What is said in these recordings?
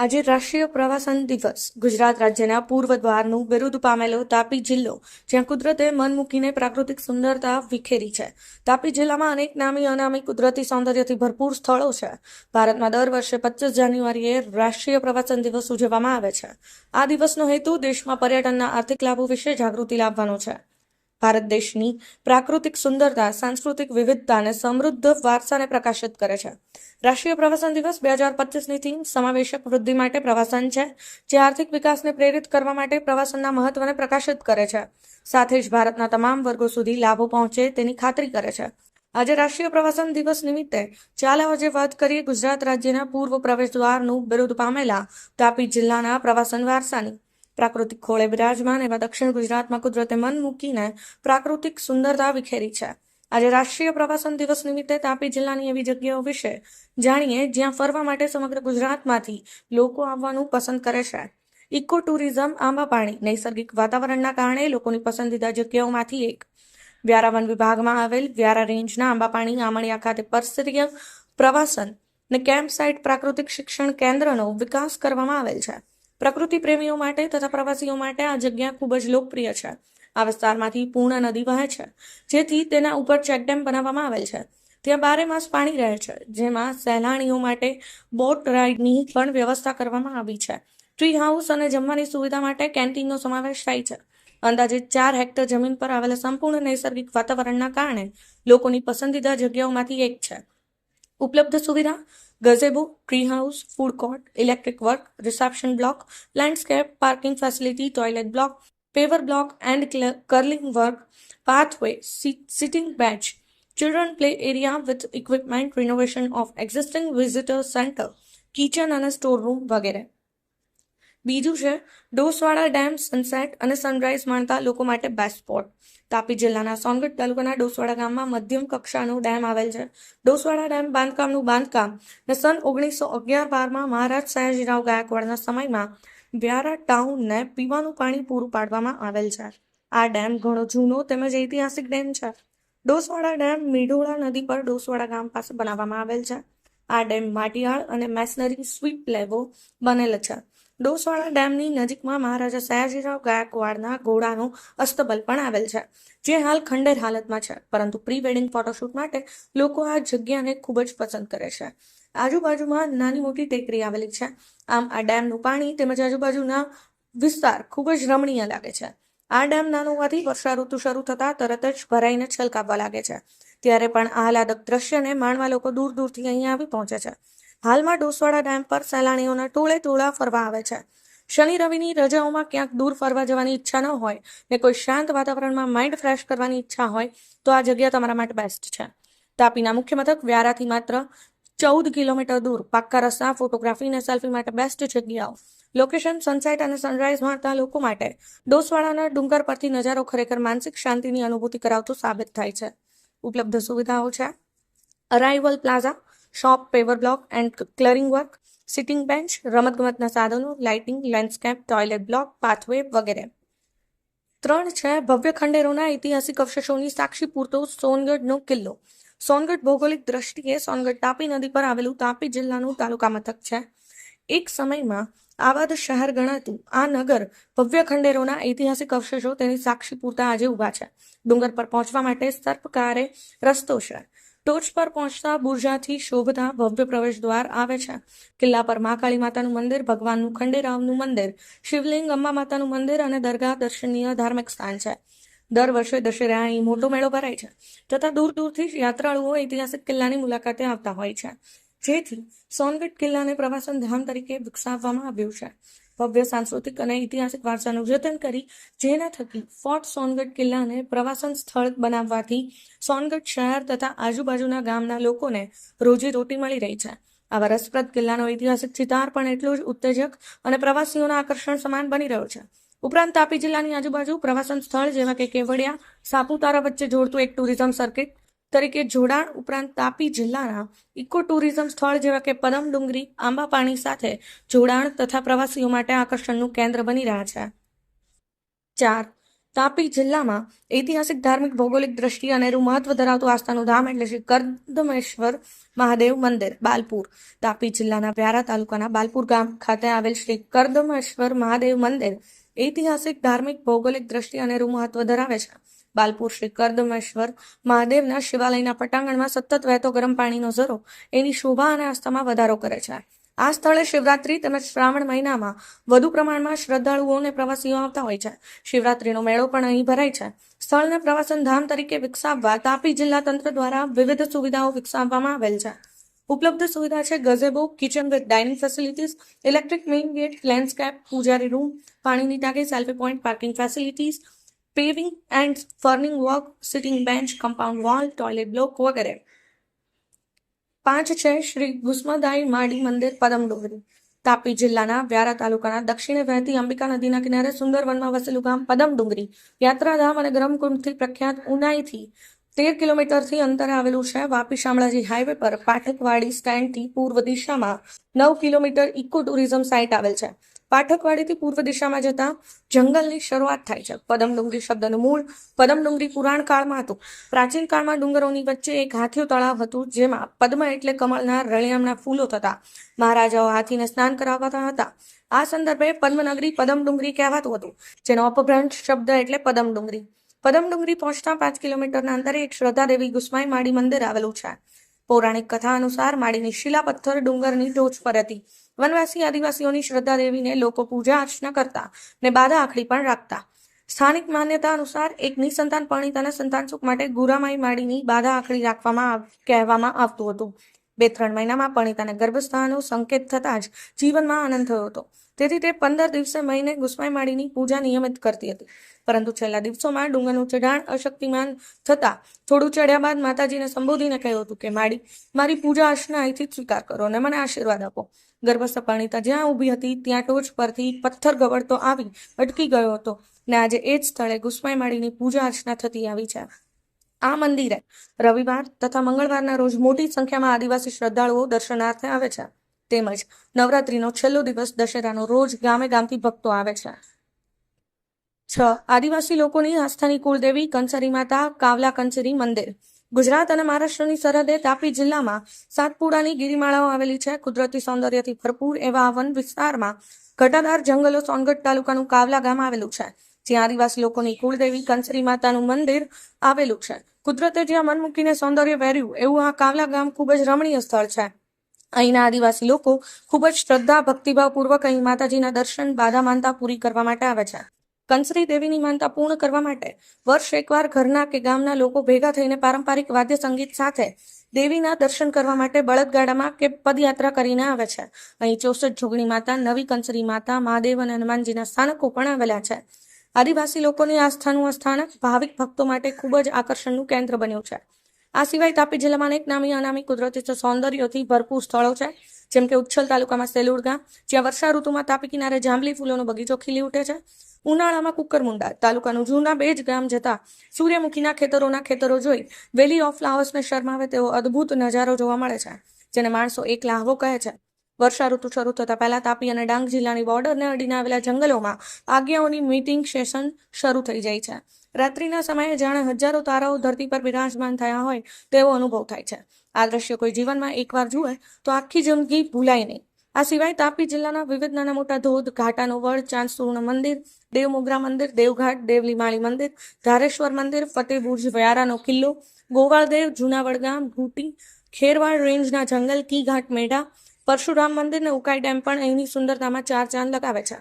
આજે રાષ્ટ્રીય પ્રવાસન દિવસ. ગુજરાત રાજ્યના પૂર્વ દ્વારનું બિરુદ પામેલો તાપી જિલ્લો, જ્યાં કુદરતે મન મૂકીને પ્રાકૃતિક સુંદરતા વિખેરી છે. તાપી જિલ્લામાં અનેક નામી અનામી કુદરતી સૌંદર્યથી ભરપૂર સ્થળો છે. ભારતમાં દર વર્ષે પચીસ જાન્યુઆરીએ રાષ્ટ્રીય પ્રવાસન દિવસ ઉજવવામાં આવે છે. આ દિવસનો હેતુ દેશમાં પર્યટનના આર્થિક લાભો વિશે જાગૃતિ લાવવાનો છે. ભારત દેશની પ્રાકૃતિક સુંદરતા, સાંસ્કૃતિક વિવિધતા અને સમૃદ્ધ વારસાને પ્રકાશિત કરે છે. રાષ્ટ્રીય પ્રવાસન દિવસ બે હજાર પચીસની થીમ સમાવેશક વૃદ્ધિ માટે પ્રવાસન છે, જે આર્થિક વિકાસને પ્રેરિત કરવા માટે પ્રવાસનના મહત્વને પ્રકાશિત કરે છે. સાથે જ ભારતના તમામ વર્ગો સુધી લાભો પહોંચે તેની ખાતરી કરે છે. આજે રાષ્ટ્રીય પ્રવાસન દિવસ નિમિત્તે ચાલો આજે વાત કરીએ ગુજરાત રાજ્યના પૂર્વ પ્રવેશદ્વારનું બિરુદ પામેલા તાપી જિલ્લાના પ્રવાસન વારસાની. પ્રાકૃતિક ખોળે બિરાજમાન એવા દક્ષિણ ગુજરાતમાં કુદરતે મન મૂકીને પ્રાકૃતિક સુંદરતા વિખેરી છે આજે રાષ્ટ્રીય પ્રવાસન દિવસ નિમિત્તે તાપી જિલ્લાની એવી જગ્યાઓ વિશે જાણીએ જ્યાં ફરવા માટે સમગ્ર ગુજરાતમાંથી લોકો આવવાનું પસંદ કરે છે ઇકો ટુરિઝમ આંબા પાણી નૈસર્ગિક વાતાવરણના કારણે લોકોની પસંદીદા જગ્યાઓમાંથી એક વ્યારા વન વિભાગમાં આવેલ વ્યારા રેન્જના આંબા પાણી આમણિયા ખાતે પરસ્તરીય પ્રવાસન ને કેમ્પ સાઇટ પ્રાકૃતિક શિક્ષણ કેન્દ્રનો વિકાસ કરવામાં આવેલ છે પ્રકૃતિ પ્રેમીઓ માટે તથા પ્રવાસીઓ માટે આ જગ્યા ખૂબ જ લોકપ્રિય છે. આ વિસ્તારમાંથી પૂર્ણ નદી વહે છે, જેથી તેના ઉપર ચેકડેમ બનાવવામાં આવેલ છે. ત્યાં બારે માસ પાણી રહે છે, જેમાં સહેલાણીઓ માટે બોટ રાઇડની પણ વ્યવસ્થા કરવામાં આવી છે. ટ્રી હાઉસ અને જમવાની સુવિધા માટે કેન્ટીનનો સમાવેશ થાય છે. અંદાજે ચાર હેક્ટર જમીન પર આવેલા સંપૂર્ણ નૈસર્ગિક વાતાવરણના કારણે લોકોની પસંદીદા જગ્યાઓમાંથી એક છે. ઉપલબ્ધ સુવિધા gazebo tree house food court electric work reception block landscape parking facility toilet block paver block and kerbing work sit- sitting bench, children play area with equipment, renovation of existing visitor center, kitchen અને store room વગેરે બીજું છે, Doswada dam, sunset અને sunrise માણતા લોકો માટે best spot Tapi જિલ્લાના સોનગઢ તાલુકાના ડોસવાડા ગામમાં મધ્યમ કક્ષાનો ડેમ આવેલ છે. ડોસવાડા ડેમ બાંધકામનું બાંધકામ ને સન ઓગણીસો અગિયાર બારમાં મહારાજ સયાજીરાવ ગાયકવાડના સમયમાં વ્યારા ટાઉનને પીવાનું પાણી પૂરું પાડવામાં આવેલ છે. આ ડેમ ઘણો જૂનો તેમજ ઐતિહાસિક ડેમ છે. ડોસવાડા ડેમ મીઢોળા નદી પર ડોસવાડા ગામ પાસે બનાવવામાં આવેલ છે. આ ડેમ માટીયાળ અને મેસનરી સ્વીપ લેવો બનેલ છે. ડોસવાડા ડેમની નજીકમાં મહારાજા સયાજીરાવ ગાયકવાડના ઘોડાનું અસ્તબલ પણ આવેલ છે, જે હાલ ખંડેર હાલતમાં છે. પરંતુ પ્રી વેડિંગ ફોટોશૂટ માટે લોકો આ જગ્યાને ખૂબ જ પસંદ કરે છે. આજુબાજુમાં નાની મોટી ટેકરી આવેલી છે. આમ આ ડેમનું પાણી તેમજ આજુબાજુના વિસ્તાર ખૂબ જ રમણીય લાગે છે. આ ડેમ નાનો હોવાથી વર્ષા ઋતુ શરૂ થતાં તરત જ ભરાઈને છલકાવવા લાગે છે. ત્યારે પણ આહલાદક દ્રશ્યને માણવા લોકો દૂર દૂરથી અહીંયા આવી પહોંચે છે. હાલમાં ડોસવાડા ડેમ પર સહેલાણીઓના ટોળે ટોળા ફરવા આવે છે. શનિ રવિની રજાઓમાં ક્યાંક દૂર ફરવા જવાની ઈચ્છા ન હોય ને કોઈ શાંત વાતાવરણમાં માઇન્ડ ફ્રેશ કરવાની ઈચ્છા હોય તો આ જગ્યા તમારા માટે બેસ્ટ છે. તાપીના મુખ્ય મથક વ્યારાથી માત્ર ચૌદ કિલોમીટર દૂર. પાક્કા રસ્તા, ફોટોગ્રાફી અને સેલ્ફી માટે બેસ્ટ જગ્યાઓ. લોકેશન સનસેટ અને સનરાઈઝ માણતા લોકો માટે ડોસવાડાના ડુંગર પરથી નજારો ખરેખર માનસિક શાંતિની અનુભૂતિ કરાવતો સાબિત થાય છે. ઉપલબ્ધ સુવિધાઓ છે. Arrival plaza shop paver block and colouring work sitting bench રમતગમતના સાધનો lighting landscape toilet block pathway વગેરે. ત્રણ છે, ભવ્ય ખંડેરોના ઐતિહાસિક અવશેષોની સાક્ષી પૂરતો સોનગઢનો કિલ્લો. સોનગઢ ભૌગોલિક દ્રષ્ટિએ સોનગઢ તાપી નદી પર આવેલું તાપી જિલ્લાનું તાલુકા મથક છે. એક સમયમાં આબાદ શહેર ગણાતું આ નગર ભવ્ય ખંડેરોના ઐતિહાસિક અવશેષો તેની સાક્ષી પૂરતા આજે ઊભા છે. ડુંગર પર પહોંચવા માટે સર્પકારે રસ્તો છે. ટોચ પર પહોંચતા બુર્જાથી શોભતા ભવ્ય પ્રવેશ દ્વાર આવે છે. કિલ્લા પર મહાકાળી માતાનું મંદિર, ભગવાનનું ખંડેરાવનું મંદિર, શિવલિંગ, અંબા માતાનું મંદિર અને દરગાહ દર્શનીય ધાર્મિક સ્થાન છે. દર વર્ષે દશેરા અહીં મોટો મેળો ભરાય છે તથા દૂર દૂરથી યાત્રાળુઓ ઐતિહાસિક કિલ્લાની મુલાકાતે આવતા હોય છે. જેથી સોનગઢ કિલ્લાને પ્રવાસન ધામ તરીકે વિકસાવવામાં આવ્યું છે. ભવ્ય સાંસ્કૃતિક અને ઐતિહાસિક વારસાનું જતન કરી, જેના થકી ફોર્ટ સોનગઢ કિલ્લાને પ્રવાસન સ્થળ બનાવવાથી સોનગઢ શહેર તથા આજુબાજુના ગામના લોકોને રોજી રોટી મળી રહી છે. આવા રસપ્રદ કિલ્લાનો ઐતિહાસિક ચિતાર પણ એટલો જ ઉત્તેજક અને પ્રવાસીઓના આકર્ષણ સમાન બની રહ્યો છે. ઉપરાંત તાપી જિલ્લાની આજુબાજુ પ્રવાસન સ્થળ જેવા કે કેવડિયા, સાપુતારા વચ્ચે જોડતું એક ટુરિઝમ સર્કિટ તરીકે જોડાણ ઉપરાંત તાપી જિલ્લાના ઇકો ટુરિઝમ સ્થળ જેવા કે પદમ ડુંગરી, આંબા પાણી સાથે જોડાણ તથા પ્રવાસીઓ માટે આકર્ષણનું કેન્દ્ર બની રહ્યા છે. ચાર, તાપી જિલ્લામાં ઐતિહાસિક, ધાર્મિક, ભૌગોલિક દ્રષ્ટિએ અનેરું મહત્વ ધરાવતું આસ્થાનું ધામ એટલે શ્રી કરદમેશ્વર મહાદેવ મંદિર, બાલપુર. તાપી જિલ્લાના વ્યારા તાલુકાના બાલપુર ગામ ખાતે આવેલ શ્રી કરદમેશ્વર મહાદેવ મંદિર ઐતિહાસિક, ધાર્મિક, ભૌગોલિક દ્રષ્ટિએ અનેરું મહત્વ ધરાવે છે. બાલપુર શ્રી કરદમેશ્વર મહાદેવના શિવાલયના પટાંગણમાં સતત વહેતો ગરમ પાણીનો ઝરો એની શોભા અને આસ્થામાં વધારો કરે છે. આ સ્થળે શિવરાત્રી તેમજ શ્રાવણ મહિનામાં વધુ પ્રમાણમાં શ્રદ્ધાળુઓ અને પ્રવાસીઓ આવતા હોય છે. શિવરાત્રીનો મેળો પણ અહીં ભરાય છે. સ્થળને પ્રવાસન ધામ તરીકે વિકસાવવા તાપી જિલ્લા તંત્ર દ્વારા વિવિધ સુવિધાઓ વિકસાવવામાં આવેલ છે. ઉપલબ્ધ સુવિધા છે gazebo, kitchen with dining facilities, electric main gate, landscape, પૂજારી રૂમ, પાણીની ટાંકી, selfie point parking facilities paving and ફર્નિંગ walk sitting bench compound wall toilet block વગેરે. પાંચ છે શ્રી ભૂસ્મદાઈ માડી મંદિર, પદમડુંગરી. તાપી જિલ્લાના વ્યારા તાલુકાના દક્ષિણે વહેતી અંબિકા નદીના કિનારે સુંદર વનમાં વસેલું ગામ પદમડુંગરી. યાત્રાધામ અને ગરમકુંડથી પ્રખ્યાત ઉનાઈથી તેર કિલોમીટરથી અંતરે આવેલું છે વાપી શામળાજી હાઈવે પર પાઠકવાડી સ્ટેન્ડથી પૂર્વ દિશામાં નવ કિલોમીટર ઇકો ટુરિઝમ સાઇટ આવેલ છે. પાઠકવાડીથી પૂર્વ દિશામાં જતા જંગલની શરૂઆત થાય છે. પદમડુંગરી શબ્દનું મૂળ પદમડુંગરી પુરાણ કાળમાં હતું. પ્રાચીન કાળમાં ડુંગરોની વચ્ચે એક હાથીઓ તળાવ હતું, જેમાં પદ્મ એટલે કમળના રળિયામના ફૂલો થતા. મહારાજાઓ હાથીને સ્નાન કરાવતા હતા. આ સંદર્ભે પદ્મનગરી પદમડુંગરી કહેવાતું હતું, જેનો અપભ્રંશ શબ્દ એટલે પદમડુંગરી. પદમડુંગરી પહોંચતા પાંચ કિલોમીટરના અંતરે એક શ્રદ્ધાદેવી ગુસ્માઈ માડી મંદિર આવેલું છે. પૌરાણિક કથા અનુસાર માડીની શિલા પથ્થર ડુંગરની ટોચ પર હતી. વનવાસી આદિવાસીઓની શ્રદ્ધા દેવીને લોકો પૂજા અર્ચના કરતા ને બાધા આખડી પણ રાખતા. સ્થાનિક માન્યતા અનુસાર એક નિસંતાન પરણિતાના સંતાન સુખ માટે ગુરામાઈ માડીની બાધા આખડી રાખવામાં કહેવામાં આવતું હતું. બે ત્રણ મહિનામાં પરણિતાને ગર્ભસ્થાનનો સંકેત થતાં જ જીવનમાં આનંદ થયો હતો. તેથી તે પંદર દિવસે મહિને ગુસ્માઈ માળીની પૂજા નિયમિત કરતી હતી. પરંતુ છેલ્લા દિવસોમાં ડુંગરનું ચઢાણ અશક્તિમાન થતા થોડું ચડ્યા બાદ માતાજીને સંબોધીને કહ્યું હતું કે, માડી, મારી પૂજા અર્ચના અહીંથી સ્વીકાર કરો અને મને આશીર્વાદ આપો. ગર્ભસ્થ પરણિતા જ્યાં ઊભી હતી, ત્યાં ટોચ પરથી પથ્થર ગવડતો આવી અટકી ગયો હતો ને આજે એ જ સ્થળે ગુસ્માઈ માળીની પૂજા અર્ચના થતી આવી છે. આ મંદિરે રવિવાર તથા મંગળવારના રોજ મોટી સંખ્યામાં આદિવાસી શ્રદ્ધાળુઓ દર્શનાર્થે આવે છે. તેમજ નવરાત્રીનો છેલ્લો દિવસ દશેરાનો રોજ ગામે ગામથી ભક્તો આવે છે. છ, આદિવાસી લોકોની આસ્થાની કુળદેવી કંસરી માતા, કાવલા કંસરી મંદિર. ગુજરાત અને મહારાષ્ટ્રની સરહદે તાપી જિલ્લામાં સાતપુડાની ગિરિમાળાઓ આવેલી છે. કુદરતી સૌંદર્યથી ભરપૂર એવા વન વિસ્તારમાં ઘટાદાર જંગલો સોનગઢ તાલુકાનું કાવલા ગામ આવેલું છે, જ્યાં આદિવાસી લોકોની કુળદેવી કંસરી માતાનું મંદિર આવેલું છે. કુદરતે જ્યાં મન મૂકીને સૌંદર્ય વેર્યું, એવું આ કાવલા ગામ ખૂબ જ રમણીય સ્થળ છે. અહીંના આદિવાસી લોકો ખૂબ જ શ્રદ્ધા, ભક્તિભાવપૂર્વક અહીં માતાજીના દર્શન, બાધા માનતા પૂરી કરવા માટે આવે છે. કંસરી દેવીની માનતા પૂર્ણ કરવા માટે વર્ષ એકવાર ઘરના કે ગામના લોકો ભેગા થઈને પારંપરિક વાદ્ય સંગીત સાથે દેવીના દર્શન કરવા માટે બળદગાડામાં કે પદયાત્રા કરીને આવે છે. અહીં ચોસઠ જોગણી માતા, નવી કંસરી માતા, મહાદેવ અને હનુમાનજીના સ્થાનકો પણ આવેલા છે. આદિવાસી લોકોની આસ્થાનું આ સ્થાનક ભાવિક ભક્તો માટે ખૂબ જ આકર્ષણનું કેન્દ્ર બન્યું છે. આ સિવાય તાપી જિલ્લામાં અનેક નામી અનામી કુદરતી સૌંદર્યોથી ભરપૂર સ્થળો છે, જેમ કે ઉચ્છલ તાલુકામાં સેલુડ ગામ જ્યાં વર્ષા ઋતુમાં તાપી કિનારે જાંબલી ફૂલોનો બગીચો ખીલી ઉઠે છે. ઉનાળામાં કુકરમુંડા, તાલુકાનું જૂના બેજ ગામ જતા સૂર્યમુખીના ખેતરોના ખેતરો જોઈ વેલી ઓફ ફ્લાવર્સને શરમાવે તેવો અદ્ભુત નજારો જોવા મળે છે, જેને માણસો એક લાહવો કહે છે. વર્ષા ઋતુ શરૂ થતા પહેલા તાપી અને ડાંગ જિલ્લાની બોર્ડરને અડીને આવેલા જંગલોમાં આજ્ઞાઓની મીટિંગ સેશન શરૂ થઈ જાય છે. રાત્રિના સમયે જાણે હજારો તારાઓ ધરતી પર બિરાજમાન થયા હોય તેવો અનુભવ થાય છે. આ દ્રશ્ય કોઈ જીવનમાં એકવાર જુએ તો આખી જિંદગી ભૂલાય નહીં. આ સિવાય તાપી જિલ્લાના વિવિધ નાના મોટા ધોધ, ઘાટાનો વડ ચાંદસુર્ણ મંદિર, દેવમોગરા મંદિર, દેવઘાટ દેવલીમાળી મંદિર, ધારેશ્વર મંદિર ફતેહબુર્જ વ્યારાનો કિલ્લો, ગોવાળદેવ જુનાવડ ગામ, ઘૂટી, ખેરવાડ રેન્જના જંગલ કી ઘાટ મેઢા, પરશુરામ મંદિર અને ઉકાઈ ડેમ પણ અહીંની સુંદરતામાં ચાર ચાંદ લગાવે છે.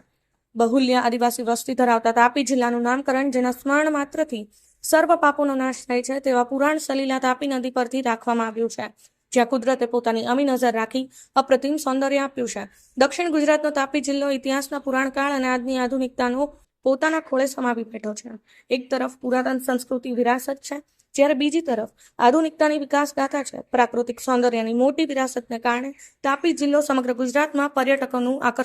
બહુલ્ય આદિવાસી વસ્તી ધરાવતા તાપી જિલ્લાનું નામકરણ, જેના સ્મરણ માત્રથી સર્વ પાપોનો નાશ થાય છે તેવા પુરાણ સલીલા તાપી નદી પરથી રાખવામાં આવ્યું છે. જ્યાં કુદરતે પોતાની અમી નજર રાખી અપ્રતિમ સૌંદર્ય આપ્યું છે. દક્ષિણ ગુજરાતનો તાપી જિલ્લો ઇતિહાસના પુરાણકાળ અને આજની આધુનિકતાનો પોતાના ખોળે સમાવી બેઠો છે. એક તરફ પુરાતન સંસ્કૃતિ વિરાસત છે, જ્યારે બીજી તરફ આધુનિકતાની વિકાસ ગાથા છે. પ્રાકૃતિક સૌંદર્યની મોટી વિરાસતને કારણે તાપી જિલ્લો સમગ્ર ગુજરાતમાં પર્યટકોનું આકર્ષણ